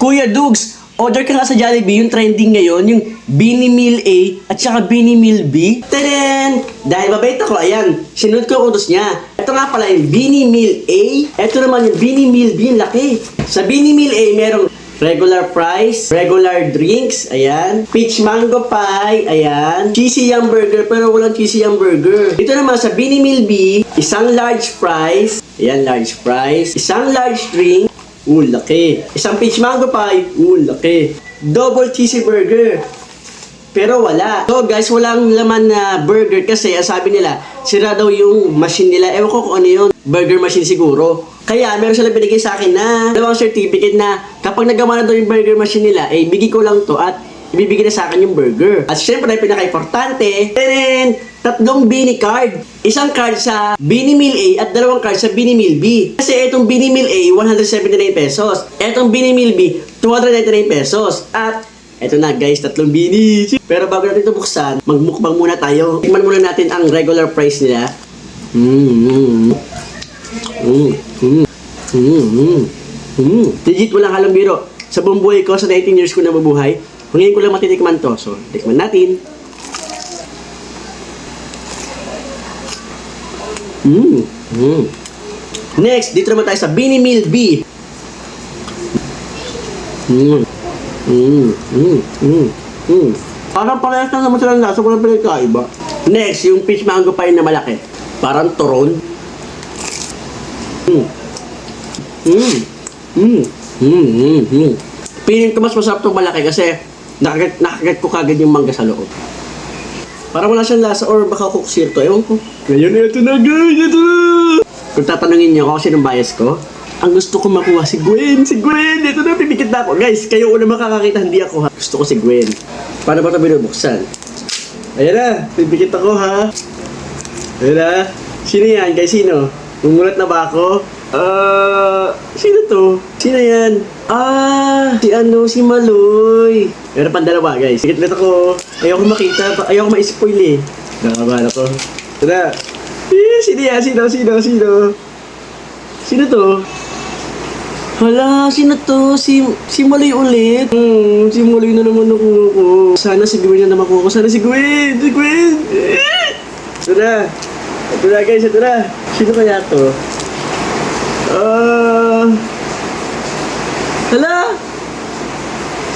Kuya Dugs, order ka nga sa Jollibee, yung trending ngayon, yung Bini Meal A at saka Bini Meal B. Tadaan! Dahil mabait ako, ayan, sinunod ko yung utos niya. Ito nga pala yung Bini Meal A. Ito naman yung Bini Meal B, yung laki. Sa Bini Meal A, merong regular fries, regular drinks, ayan. Peach mango pie, ayan. Cheesy yum burger, pero walang cheesy yum burger. Ito naman sa Bini Meal B, isang large fries, ayan, large fries. Isang large drink, Uh, laki. Isang peach mango pie. Uh, laki. Double cheesy burger. Pero wala. So guys, walang laman na burger kasi ang sabi nila, sira daw yung machine nila. Ewan ko kung ano yun. Burger machine siguro. Kaya meron sila binigay sa akin na dalawang certificate na kapag nagawa na daw yung burger machine nila, eh bigay ko lang to at ibibigay na sa akin yung burger. At syempre, pinaka-importante, tenen, tatlong Bini card. Isang card sa Bini Meal A at dalawang card sa Bini Meal B. Kasi itong Bini Meal A, 179 pesos. Itong Bini Meal B, 299 pesos. At eto na guys, tatlong bini. Pero bago natin ito buksan, magmukbang muna tayo. Tingnan muna natin ang regular price nila. Mm, mm, mm, mm, mm, mm. Legit walang halang biro. Sa buong buhay ko, sa 19 years ko na mabuhay, ngayon ko lang matitikman to. So, tikman natin. Mm, mm. Next, dito naman tayo sa Bini Meal B. Mm. Mm, mm, mm, mm. Parang parehas lang naman sila ng lasa, walang pinagkaiba. Next, yung peach mango pie na malaki. Parang turon. Mm. Mm. Mm. Mm, mm, mm. Piling ko mas masarap itong malaki kasi nakagat, nakagat ko kagad yung mangga sa loob. Parang wala siyang lasa or baka kuksir to. Ewan ko. Ngayon, ito na guys! Ito na! Kung tatanungin niyo ako kung sinong bias ko, ang gusto ko makuha si Gwen! Si Gwen! Ito na, pipikit na ako. Guys, kayo una makakakita, hindi ako ha. Gusto ko si Gwen. Paano ba ito binubuksan? Ayan na, pipikit ako ha. Ayan na. Sino yan? Guys, sino? Mumulat na ba ako? Ah, sino to? Sino yan? Ah, si ano, si Maloy. Meron pang dalawa, guys. Sikit ulit ako. Ayoko makita, ayoko ma-spoil eh. Nakakabahan ako. Tara. Eh, sino yan? Sino, sino, sino? Sino to? Hala, sino to? Si, si ulit. Hmm, si na naman nakuha ko. Sana si Gwen na naman ko. Sana si Gwen! Si Gwen! Ito na. Ito na guys, ito na. Sino kaya to? Ah... hala!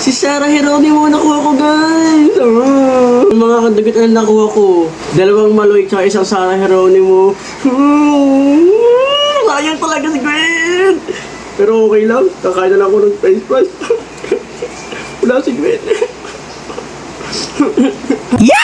Si Sarah Heronimo nakuha ko guys! Ah, yung mga kadagat na nakuha ko. Dalawang Maloy tsaka isang Sarah Heronimo. Hmm, sayang talaga si Gwen! Pero okay lang, kakain na lang ako ng french fries. Wala si Gwen. Yeah!